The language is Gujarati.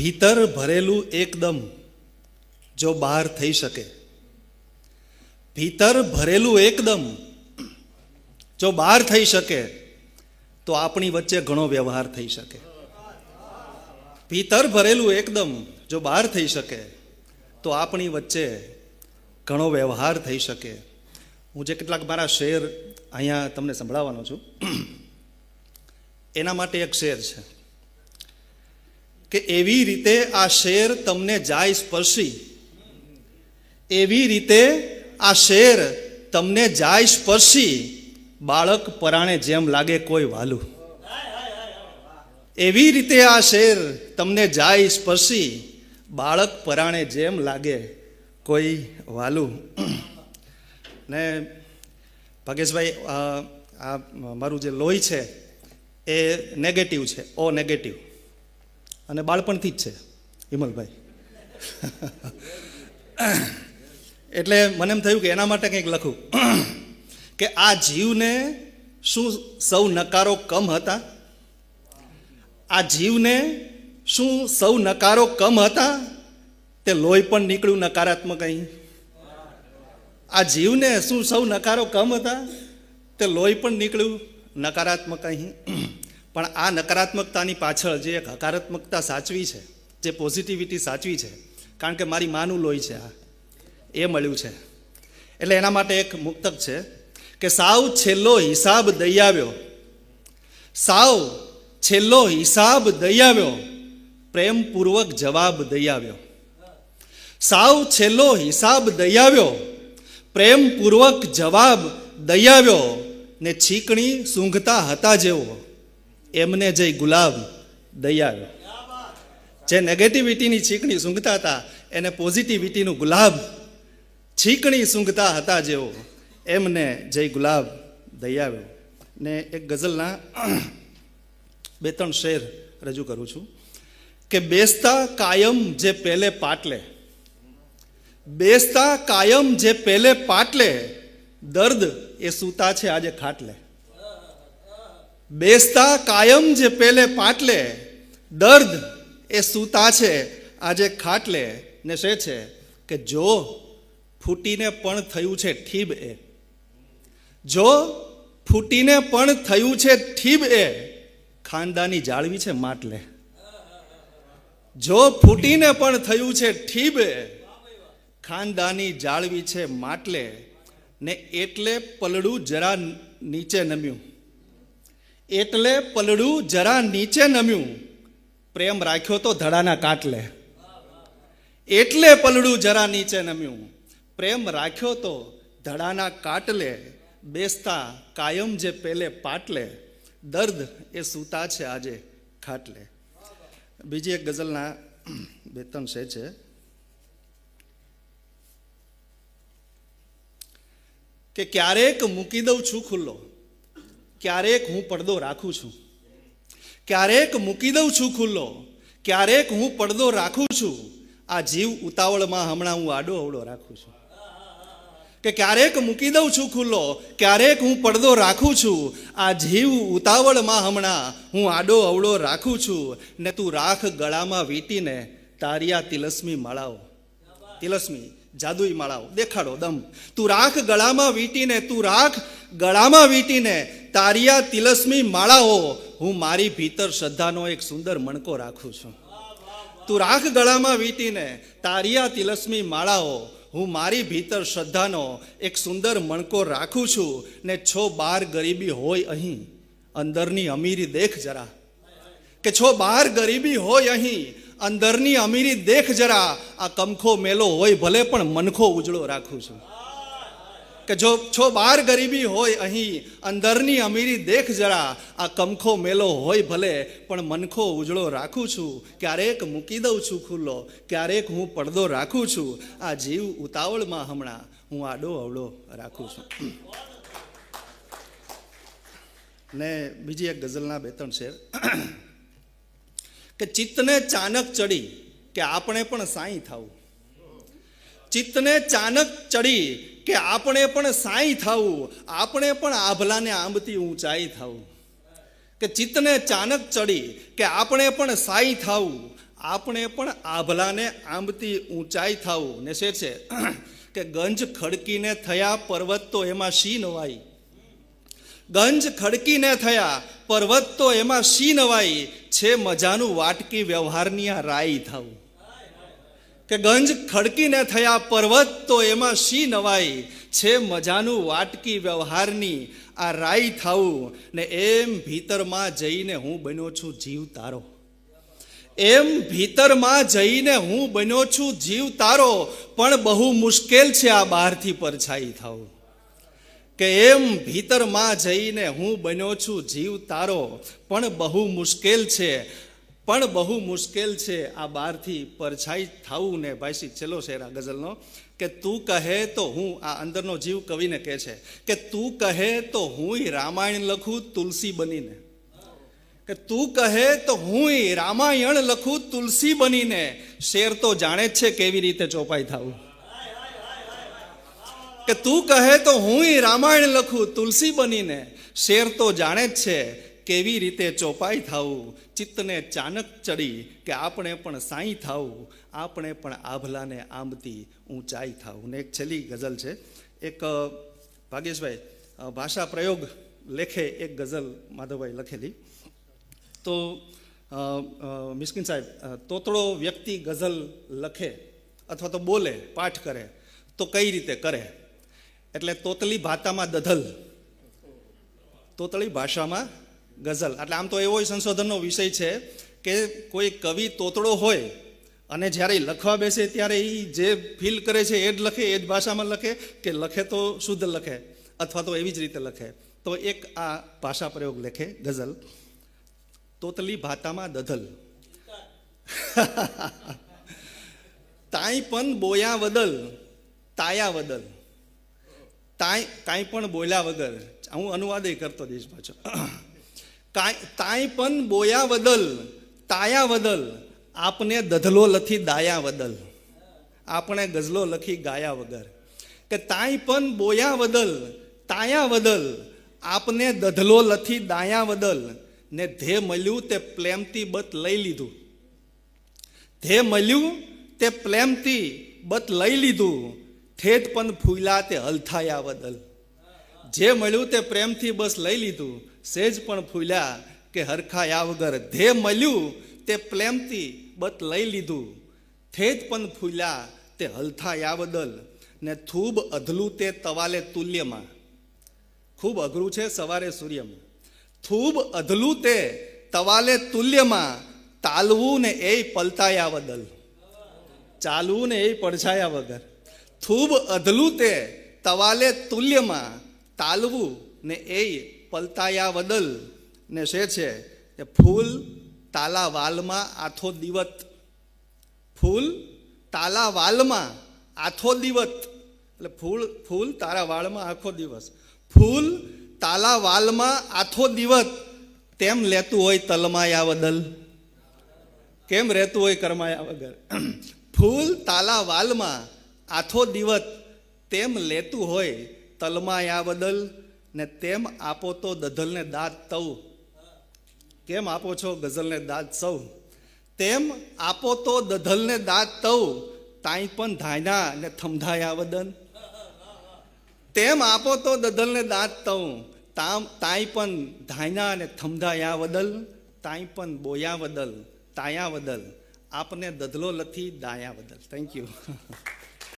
ભીતર ભરેલું એકદમ જો બહાર થઈ શકે. ભીતર ભરેલું એકદમ જો બહાર થઈ શકે, તો આપણી વચ્ચે ઘણો વ્યવહાર થઈ શકે. ભીતર ભરેલું એકદમ જો બહાર થઈ શકે, તો આપણી વચ્ચે ઘણો વ્યવહાર થઈ શકે. હું જે કેટલાક મારા શેર અહીંયા તમને સંભળાવવાનો છું. એના માટે એક શેર છે. કે એવી રીતે આ શેર તમને જાય સ્પર્શી. એવી રીતે આ શેર તમને જાય સ્પર્શી. બાળક પરાણે જેમ લાગે કોઈ વાલું. એવી રીતે આ શેર તમને જાય સ્પર્શી. બાળક પરાણે જેમ લાગે કોઈ વાલું. ને ભાગેશભાઈ, આ મારું જે લોહી છે, એ નેગેટિવ છે, ઓ નેગેટિવ અને બાળપણથી જ છે. વિમલભાઈ. એટલે મને એમ થયું કે એના માટે કંઈક લખું. કે આ જીવને શું સૌ નકારો કમ હતા? આ જીવને શું સૌ નકારો કમ હતા? તે લોહી પણ નીકળ્યું નકારાત્મક અહીં. આ જીવને શું સૌ નકારો કમ હતા? તે લોહી પણ નીકળ્યું નકારાત્મક અહીં. પણ આ નકારાત્મકતાની પાછળ જે એક હકારાત્મકતા સાચવી છે, જે પોઝિટિવિટી સાચવી છે, કારણ કે મારી માનું લોહી છે આ, એ મળ્યું છે. એટલે એના માટે એક મુક્તક છે કે સાવ છેલ્લો હિસાબ દઈ આવ્યો. સાવ છેલ્લો હિસાબ દઈ આવ્યો. પ્રેમપૂર્વક જવાબ દઈ આવ્યો. સાવ છેલ્લો હિસાબ દઈ આવ્યો. પ્રેમપૂર્વક જવાબ દઈ આવ્યો ને છીકણી સૂંઘતા હતા જેવો. એમને જઈ ગુલાબ દઈ જે નેગેટિવિટીની છીકણી સૂંઘતા હતા, એને પોઝિટિવિટીનું ગુલાબ છીકણી સૂંઘતા હતા જેઓ. એમને જય ગુલાબ દઈ ને એક ગઝલના બે ત્રણ શેર રજૂ કરું છું. કે બેસતા કાયમ જે પેલે પાટલે, બેસતા કાયમ જે પેલે પાટલે, દર્દ એ સૂતા છે આજે ખાટલે. બેસતા કાયમ જે પેલે પાટલે, દર્દ એ સૂતા છે, આજે ખાટલે ને શે છે કે જો ફૂટીને પણ થયું છે ઠીબ એ. જો ફૂટીને પણ થયું છે ઠીબ એ, ખાનદાની જાળવી છે માટલે. જો ફૂટીને પણ થયું છે ઠીબ એ, ખાનદાની જાળવી છે માટલે ને એટલે પલડું જરા નીચે નમ્યું. એટલે પલડું જરા નીચે નમ્યું. પ્રેમ રાખ્યો તો ધડાના કાટલે. એટલે પલડું જરા નીચે નમ્યું. પ્રેમ રાખ્યો તો ધડાના કાટલે. બેસતા કાયમ જે પેલે પાટલે. દર્દ એ સૂતા છે આજે ખાટલે. બીજી એક ગઝલના બે ત્રણ છે છે. કે ક્યારેક મૂકી દઉં છું ખુલ્લો. ક્યારેક હું પડદો રાખું છું. ક્યારેક મૂકી દઉં છું ખુલ્લો. ક્યારેક હું પડદો રાખું છું. આ જીવ ઉતાવળમાં હમણાં હું આડો અવડો રાખું છું. કે ક્યારેક મૂકી દઉં છું ખુલ્લો. ક્યારેક હું પડદો રાખું છું. આ જીવ ઉતાવળમાં હમણાં હું આડો અવડો રાખું છું. ને તું રાખ ગળામાં વીંટીને તારિયા તિલસ્મી માળાઓ. તિલસ્મી, જાદુઈ માળાઓ. દેખાડો, દમ. તું રાખ ગળામાં વીંટીને, તું રાખ ગળામાં વીંટીને તારિયા તિલસ્મી માળાઓ. હું મારી ભીતર શ્રદ્ધાનો એક સુંદર મણકો રાખું છું. તું રાખ ગળામાં વીટીને, તારિયા તિલસ્મી માળાઓ. હું મારી ભીતર શ્રદ્ધાનો એક સુંદર મણકો રાખું છું ને છો બાર ગરીબી હોય અહીં. અંદરની અમીરી દેખ જરા. કે છો બહાર ગરીબી હોય અહીં. અંદરની અમીરી દેખ જરા. આ કમખો મેલો હોય ભલે પણ મનખો ઉજળો રાખું છું. કે જો છો બહાર ગરીબી હોય અહીં, અંદરની અમીરી દેખ જરા, આ કમખો મેલો હોય ભલે, પણ મનખો ઉજળો રાખું છું, ક્યારેક મૂકી દઉં છું ખુલ્લો, ક્યારેક હું પડદો રાખું છું, આ જીવ ઉતાવળમાં હમણાં, હું આડો અવળો રાખું છું. ને બીજી એક ગઝલના બે ત્રણ શેર કે ચિત્તને ચાનક ચડી કે આપણે પણ સાંઈ થવું ચિત્તને ચાનક ચડી કે આપણે પણ સાંઈ થવું, આપણે પણ આભલાને આંબતી ઊંચાઈ થવું. કે ચિત્તને ચાનક ચડી, કે આપણે પણ સાંઈ થવું, આપણે પણ આભલાને આંબતી ઊંચાઈ થાવું. ને શે છે, કે ગંજ ખડકીને થયા પર્વત તો એમાં શી નવાઈ? ગંજ ખડકીને થયા પર્વત તો એમાં શી નવાઈ? છે મજાનું વાટકી વ્યવહારની આ રાઈ થાવું. કે ગંજ ખડકીને થયા પર્વત તો એમાં શી નવાઈ? છે મજાનું વાટકી વ્યવહારની, આ રાઈ થાવું ને એમ ભીતરમાં જઈને હું બન્યો છું જીવ તારો. એમ ભીતરમાં જઈને હું બન્યો છું જીવ તારો, પણ બહુ મુશ્કેલ છે આ બહારથી પરછાઈ થવું કે એમ ભીતરમાં જઈને હું બન્યો છું જીવ તારો, પણ બહુ મુશ્કેલ છે પણ બહુ મુશ્કેલ છે આ બહારથી પરછાઈ થવું ને ભાઈ છેલ્લો શેર આ ગઝલનો, કે તું કહે તો હું, આ અંદરનો જીવ કવિને કહે છે, કે તું કહે તો હું રામાયણ લખું તુલસી બનીને. કે તું કહે તો હું રામાયણ લખું તુલસી બનીને. શેર તો જાણે જ છે કેવી રીતે ચોપાઈ થવું. કે તું કહે તો હું રામાયણ લખું તુલસી બનીને. શેર તો જાણે જ છે કેવી રીતે ચોપાઈ થવું ચિત્તને ચાનક ચડી કે આપણે પણ સાંઈ થવું આપણે પણ આભલાને આંબતી ઊંચાઈ થવું ને એક છેલ્લી ગઝલ છે. એક ભાગેશભાઈ ભાષા પ્રયોગ લેખે એક ગઝલ માધવભાઈ લખેલી. તો મિસ્કિન સાહેબ તોતળો વ્યક્તિ ગઝલ લખે અથવા તો બોલે, પાઠ કરે, તો કઈ રીતે કરે? એટલે તોતલી ભાતામાં દધલ. તોતળી ભાષામાં ગઝલ. એટલે આમ તો એવો સંશોધનનો વિષય છે કે કોઈ કવિ તોતળો હોય અને જ્યારે એ લખવા બેસે ત્યારે એ જે ફીલ કરે છે એ જ લખે, એ જ ભાષામાં લખે કે લખે તો શુદ્ધ લખે અથવા તો એવી જ રીતે લખે. તો એક આ ભાષા પ્રયોગ લખે ગઝલ. તોતલી ભાતામાં દધલ. તાઈ પણ બોયા વદલ, તાયા વદલ. તાઈ કાંઈ પણ બોલ્યા વગર. હું અનુવાદય કરતો જઈશ પાછો. તાઈ પણ બોયા બદલ તાયા બદલ આપને દધલો લખી દાયા બદલ આપણે ગઝલો લખી ગાયા વગર. કે તાઈ પણ બોયા બદલ તાયા બદલ આપને દધલો લખી દાયા બદલ ને ધે મળ્યું તે પ્લેમથી બત લઈ લીધું. ધે મળ્યું તે પ્લેમથી બત લઈ લીધું થેત પણ ફૂલા તે હલથાયા બદલ જે મળ્યું તે પ્રેમથી બસ લઈ લીધું. સેજ પણ ફૂલ્યા કે હરખાયા વગર ધે મળ્યું તે પ્રેમથી બત લઈ લીધું. થેજ પણ ફૂલ્યા તે હલથાયા બદલ ને થૂબ અધલું તે તવાલે તુલ્યમાં. ખૂબ અઘરું છે સવારે સૂર્યમાં. થૂબ અધલું તે તવાલે તુલ્યમાં તાલવું ને એ પલતાયા બદલ. ચાલવું ને એ પડછાયા વગર. થૂબ અધલું તે તવાલે તુલ્યમાં તાલવું ને એ પલતાયા બદલ ને શે છે કે ફૂલ તાલા વાલમાં આથો દિવત. ફૂલ તાલા વાલમાં આથો દિવત. એટલે ફૂલ ફૂલ તારા વાળમાં આખો દિવસ. ફૂલ તાલા વાલમાં આથો દિવત. તેમ લેતું હોય તલમાયા બદલ કેમ રહેતું હોય કરમાયા વગર? ફૂલ તાલા વાલમાં આથો દિવત. તેમ લેતું હોય તલમાયા બદલ ને તેમ આપો તો દધલને દાદ તવ. કેમ આપો છો ગઝલને દાદ સૌ તેમ આપો તો દધલને દાદ તવ. તાઈ પણ ધાયના ને થમધાયા વદન તેમ આપો તો દધલને દાંત તવ. તામ તાઈ પણ ધાયના ને થમધાયા વદલ તાઈ પણ બોયા વદલ તાયા વદલ આપને દધલો લથી દાયા બદલ થેન્ક યુ